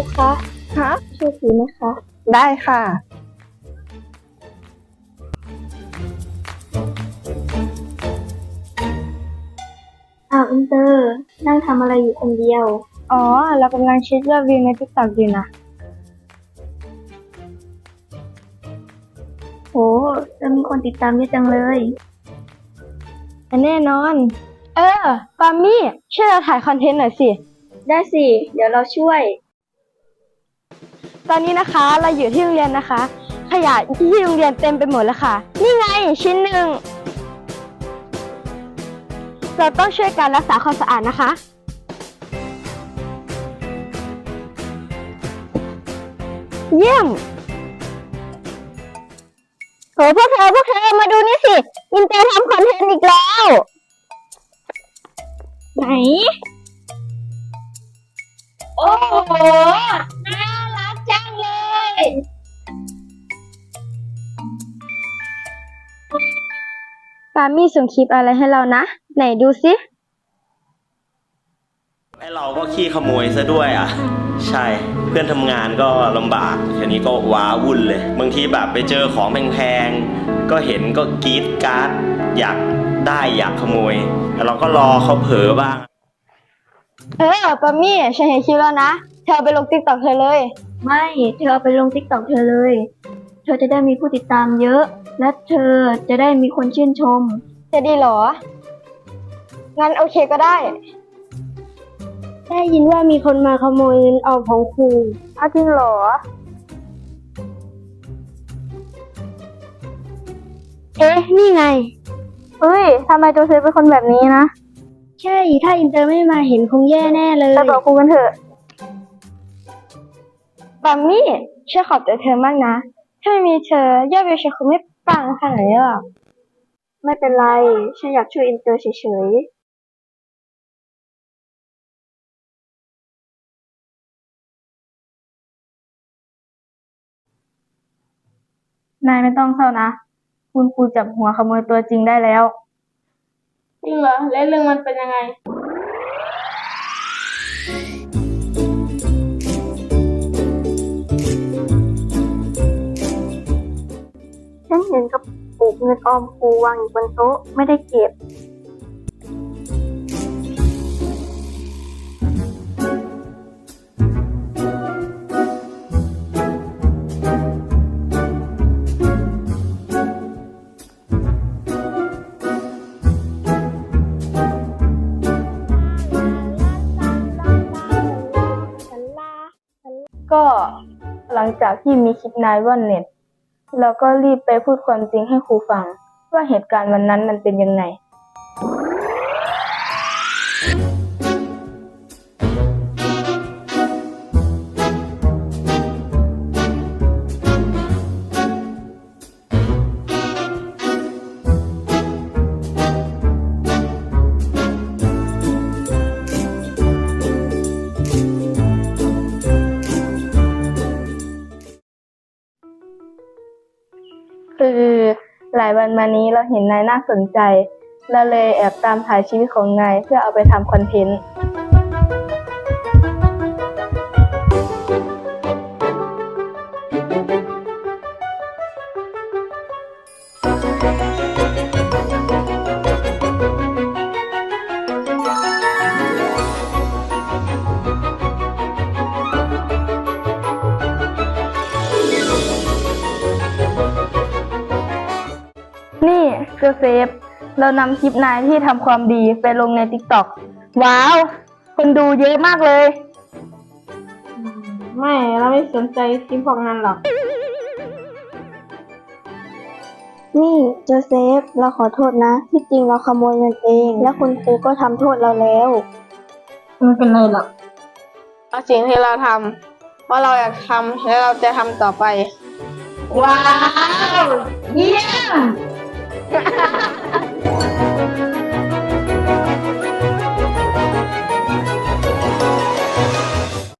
ครูคะฮะช่วยถือนะคะ ได้ค่ะ อ้าวอินเตอร์นั่งทำอะไรอยู่คนเดียว อ๋อ เรากำลังเช็คยอดวิวในติ๊กต็อกอยู่นะโหจะมีคนติดตามเยอะจังเลยแน่นอน เออปามี่ช่วยเราถ่ายคอนเทนต์หน่อยสิ ได้สิ เดี๋ยวเราช่วย ตอนนี้นะคะเราอยู่ที่โรงเรียนนะคะ ขยะที่โรงเรียนเต็มไปหมดแล้วค่ะ นี่ไงชิ้นหนึ่งเราต้องช่วยกันรักษาความสะอาดนะคะ เยี่ยมโหพวกเธอพวกเธอมาดูนี่สิอินเตอร์ทำคอนเทนต์อีกแล้ว ไหน โอ้โหามี่ส่งคลิปอะไรให้เรานะ ไหนดูสิไอเราก็ขี้ขโมยซะด้วยอะ ใช่เพื่อนทำงานก็ลำบากทีนี้ก็ว้าวุ่นเลย บางทีแบบไปเจอของแพงๆก็เห็นก็กรีดกราร์ดอยากได้อยากขโมยแต่เราก็รอเขาเผลอบ้าง เออปามี่ฉันเห็นคลิปแล้วนะ เธอเอาไปลงติ๊กต็อกเธอเลย ไม่ เธอเอาไปลงติ๊กต็อกเธอเลย เธอจะได้มีผู้ติดตามเยอะ และเธอจะได้มีคนชื่นชม จะดีเหรอ งั้นโอเคก็ได้ ได้ยินว่ามีคนมาขโมยเงินออมของครูอ้าวจริงเหรอ เอ๊ะ นี่ไงเฮ้ยทำไมโจเซฟเป็นคนแบบนี้นะใช่ ถ้าอินเตอร์ไม่มาเห็นคงแย่แน่เลยไปบอกครูกันเถอะบัมมี่ช่วยขอบใจเธอมากนะ ถ้าไม่มีเธอยอดวิวฉันคงไม่ ปังขนาดนี้หรอกไม่เป็นไร ฉันอยากช่วยอินเตอร์เฉยนายไม่ต้องเศร้านะ คุณครูจับหัวขโมยตัวจริงได้แล้ว จริงเหรอแล้วเรื่องมันเป็นยังไง ฉันเห็นกระปุกเงินออมครูวางอยู่บนโต๊ะไม่ได้เก็บ ก็หลังจากที่มีคลิปนายว่อนเน็ต เราก็รีบไปพูดความจริงให้ครูฟัง ว่าเหตุการณ์วันนั้นมันเป็นยังไง หลายวันมานี้เราเห็นนายน่าสนใจ เราเลยแอบตามถ่ายชีวิตของนายเพื่อเอาไปทำคอนเทนต์ นี่โจเซฟเรานำคลิปนายที่ทำความดีไปลงใน t ิ k t o k ว้าว คนดูเยอะมากเลย ไม่เราไม่สนใจคลิปพวกนั้นหรอก นี่โจเซฟ เราขอโทษนะ ที่จริงเราขโมยเงินเอง และคุณครูก็ทำโทษเราแล้ว ไม่เป็นไรหรอกเอาสิ่งที่เราทำว่าเราอยากทำและเราจะทำต่อไป ว้าว เยี่ยม